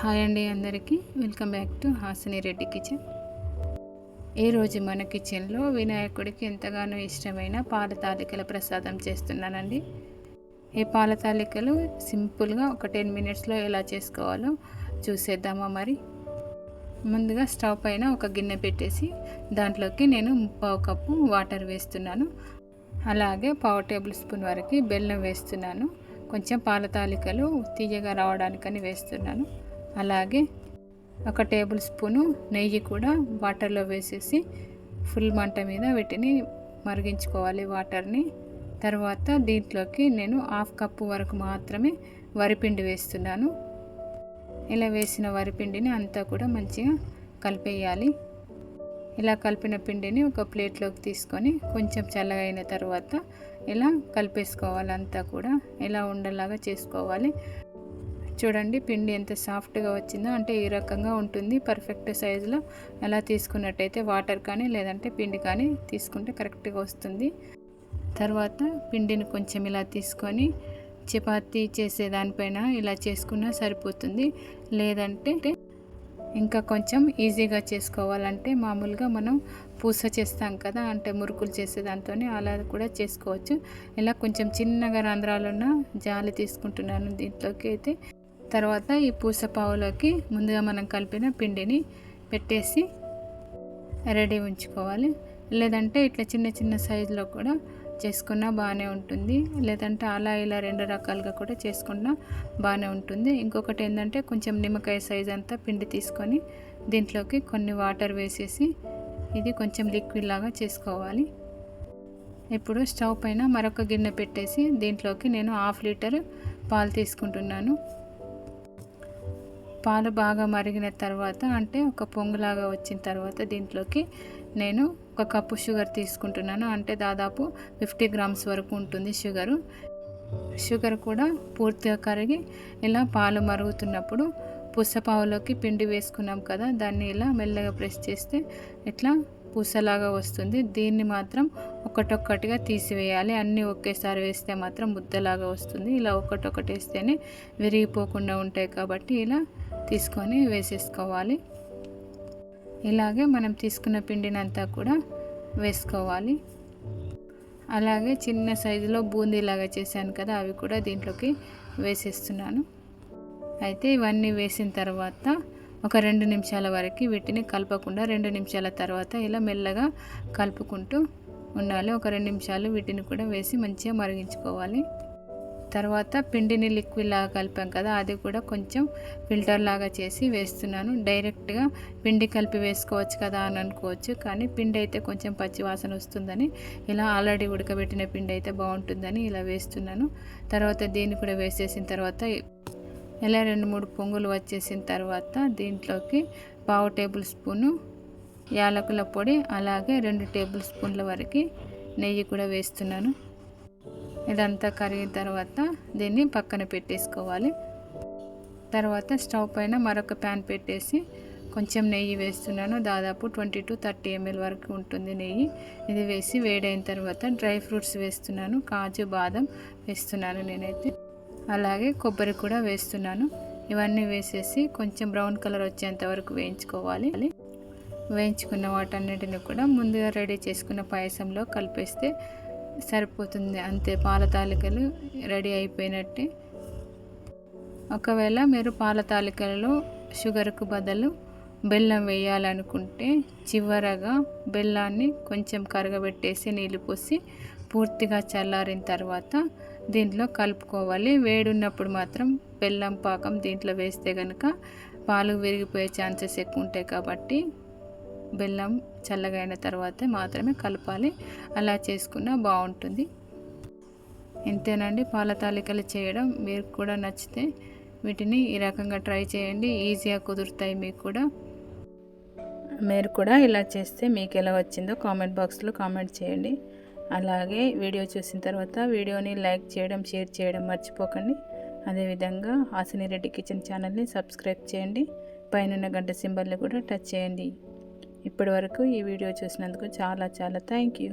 Hi అండి అందరికీ. Welcome back to Hasini Reddy kitchen. ఈరోజు మన కిచెన్లో వినాయకుడికి ఎంతగానో ఇష్టమైన పాల తాలికల ప్రసాదం చేస్తున్నానండి. ఈ పాల తాలికలు సింపుల్గా ఒక టెన్ మినిట్స్లో ఎలా చేసుకోవాలో చూసేద్దామా మరి. ముందుగా స్టవ్ పైన ఒక గిన్నె పెట్టేసి దాంట్లోకి నేను ముప్పావు కప్పు వాటర్ వేస్తున్నాను. అలాగే పావు టేబుల్ స్పూన్ వరకు బెల్లం వేస్తున్నాను. కొంచెం పాల తాలికలు తీయగా రావడానికని వేస్తున్నాను. అలాగే ఒక టేబుల్ స్పూను నెయ్యి కూడా వాటర్లో వేసేసి ఫుల్ మంట మీద వీటిని మరిగించుకోవాలి వాటర్ని. తర్వాత దీంట్లోకి నేను హాఫ్ కప్పు వరకు మాత్రమే వరిపిండి వేస్తున్నాను. ఇలా వేసిన వరిపిండిని అంతా కూడా మంచిగా కలిపేయాలి. ఇలా కలిపిన పిండిని ఒక ప్లేట్లోకి తీసుకొని కొంచెం చల్లగా అయిన తర్వాత ఇలా కలిపేసుకోవాలి అంతా కూడా. ఇలా ఉండలాగా చేసుకోవాలి. చూడండి పిండి ఎంత సాఫ్ట్గా వచ్చిందో అంటే ఈ రకంగా ఉంటుంది పర్ఫెక్ట్ సైజులో. ఎలా తీసుకున్నట్టయితే వాటర్ కానీ లేదంటే పిండి కానీ తీసుకుంటే కరెక్ట్గా వస్తుంది. తర్వాత పిండిని కొంచెం ఇలా తీసుకొని చపాతీ చేసే దానిపైన ఇలా చేసుకున్నా సరిపోతుంది. లేదంటే ఇంకా కొంచెం ఈజీగా చేసుకోవాలంటే మామూలుగా మనం పూస చేస్తాం కదా అంటే మురుకులు చేసేదాంతో అలా కూడా చేసుకోవచ్చు. ఇలా కొంచెం చిన్నగా రంధ్రాలున్న జాలి తీసుకుంటున్నాను దీంట్లోకి అయితే. తర్వాత ఈ పూసపావులోకి ముందుగా మనం కలిపిన పిండిని పెట్టేసి రెడీ ఉంచుకోవాలి. లేదంటే ఇట్లా చిన్న చిన్న సైజులో కూడా చేసుకున్నా బాగానే ఉంటుంది. లేదంటే అలా ఇలా రెండు రకాలుగా కూడా చేసుకున్నా బాగానే ఉంటుంది. ఇంకొకటి ఏంటంటే కొంచెం నిమ్మకాయ సైజ్ అంతా పిండి తీసుకొని దీంట్లోకి కొన్ని వాటర్ వేసేసి ఇది కొంచెం లిక్విడ్ లాగా చేసుకోవాలి. ఇప్పుడు స్టవ్ పైన మరొక గిన్నె పెట్టేసి దీంట్లోకి నేను హాఫ్ లీటర్ పాలు తీసుకుంటున్నాను. పాలు బాగా మరిగిన తర్వాత అంటే ఒక పొంగులాగా వచ్చిన తర్వాత దీంట్లోకి నేను ఒక కప్పు షుగర్ తీసుకుంటున్నాను. అంటే దాదాపు ఫిఫ్టీ గ్రామ్స్ వరకు ఉంటుంది షుగరు. షుగర్ కూడా పూర్తిగా కరిగి ఇలా పాలు మరుగుతున్నప్పుడు పుసపావులోకి పిండి వేసుకున్నాం కదా దాన్ని ఇలా మెల్లగా ప్రెస్ చేస్తే ఇట్లా పూసలాగా వస్తుంది. దీన్ని మాత్రం ఒకటొక్కటిగా తీసివేయాలి. అన్నీ ఒకేసారి వేస్తే మాత్రం ముద్దలాగా వస్తుంది. ఇలా ఒకటొకటి వేస్తేనే విరిగిపోకుండా ఉంటాయి కాబట్టి ఇలా తీసుకొని వేసేసుకోవాలి. ఇలాగే మనం తీసుకున్న పిండినంతా కూడా వేసుకోవాలి. అలాగే చిన్న సైజులో బూందీలాగా చేశాను కదా అవి కూడా దీంట్లోకి వేసేస్తున్నాను. అయితే ఇవన్నీ వేసిన తర్వాత ఒక రెండు నిమిషాల వరకు వీటిని కలపకుండా రెండు నిమిషాల తర్వాత ఇలా మెల్లగా కలుపుకుంటూ ఉండాలి. ఒక రెండు నిమిషాలు వీటిని కూడా వేసి మంచిగా మరిగించుకోవాలి. తర్వాత పిండిని లిక్విడ్ లాగా కలిపాం కదా అది కూడా కొంచెం ఫిల్టర్ లాగా చేసి వేస్తున్నాను. డైరెక్ట్గా పిండి కలిపి వేసుకోవచ్చు కదా అని అనుకోవచ్చు కానీ పిండి అయితే కొంచెం పచ్చి వాసన వస్తుందని ఇలా ఆల్రెడీ ఉడకబెట్టిన పిండి అయితే బాగుంటుందని ఇలా వేస్తున్నాను. తర్వాత దీన్ని కూడా వేసేసిన తర్వాత ఇలా రెండు మూడు పొంగులు వచ్చేసిన తర్వాత దీంట్లోకి పావు టేబుల్ స్పూను యాలకుల పొడి అలాగే రెండు టేబుల్ స్పూన్ల వరకు నెయ్యి కూడా వేస్తున్నాను. ఇదంతా కరిగిన తర్వాత దీన్ని పక్కన పెట్టేసుకోవాలి. తర్వాత స్టవ్ పైన మరొక ప్యాన్ పెట్టేసి కొంచెం నెయ్యి వేస్తున్నాను. దాదాపు ట్వంటీ టు థర్టీ ఎంఎల్ వరకు ఉంటుంది నెయ్యి. ఇది వేసి వేడైన తర్వాత డ్రై ఫ్రూట్స్ వేస్తున్నాను. కాజు బాదం వేస్తున్నాను నేనైతే. అలాగే కొబ్బరి కూడా వేస్తున్నాను. ఇవన్నీ వేసేసి కొంచెం బ్రౌన్ కలర్ వచ్చేంత వరకు వేయించుకోవాలి. వేయించుకున్న వాటన్నిటిని కూడా ముందుగా రెడీ చేసుకున్న పాయసంలో కలిపేస్తే సరిపోతుంది. అంతే పాల తాలికలు రెడీ అయిపోయినట్టే. ఒకవేళ మీరు పాల తాలికలలో షుగర్కు బదులు బెల్లం వేయాలనుకుంటే చివరగా బెల్లాన్ని కొంచెం కరగబెట్టేసి నీళ్ళు పోసి పూర్తిగా చల్లారిన తర్వాత దీంట్లో కలుపుకోవాలి. వేడున్నప్పుడు మాత్రం బెల్లం పాకం దీంట్లో వేస్తే కనుక పాలు విరిగిపోయే ఛాన్సెస్ ఎక్కువ ఉంటాయి కాబట్టి బెల్లం చల్లగా అయిన తర్వాత మాత్రమే కలపాలి. అలా చేసుకున్నా బాగుంటుంది. ఇంతేనండి. పాల తాలికలు చేయడం మీరు కూడా నచ్చితే వీటిని ఈ రకంగా ట్రై చేయండి. ఈజీగా కుదురుతాయి మీకు కూడా. మీరు కూడా ఇలా చేస్తే మీకు ఎలా వచ్చిందో కామెంట్ బాక్స్లో కామెంట్ చేయండి. అలాగే వీడియో చూసిన తర్వాత వీడియోని లైక్ చేయడం షేర్ చేయడం మర్చిపోకండి. అదేవిధంగా హాసిని రెడ్డి కిచెన్ ఛానల్ని సబ్స్క్రైబ్ చేయండి. పైన గంట సింబల్ని కూడా టచ్ చేయండి. ఇప్పటి వరకు ఈ వీడియో చూసినందుకు చాలా చాలా థ్యాంక్ యూ.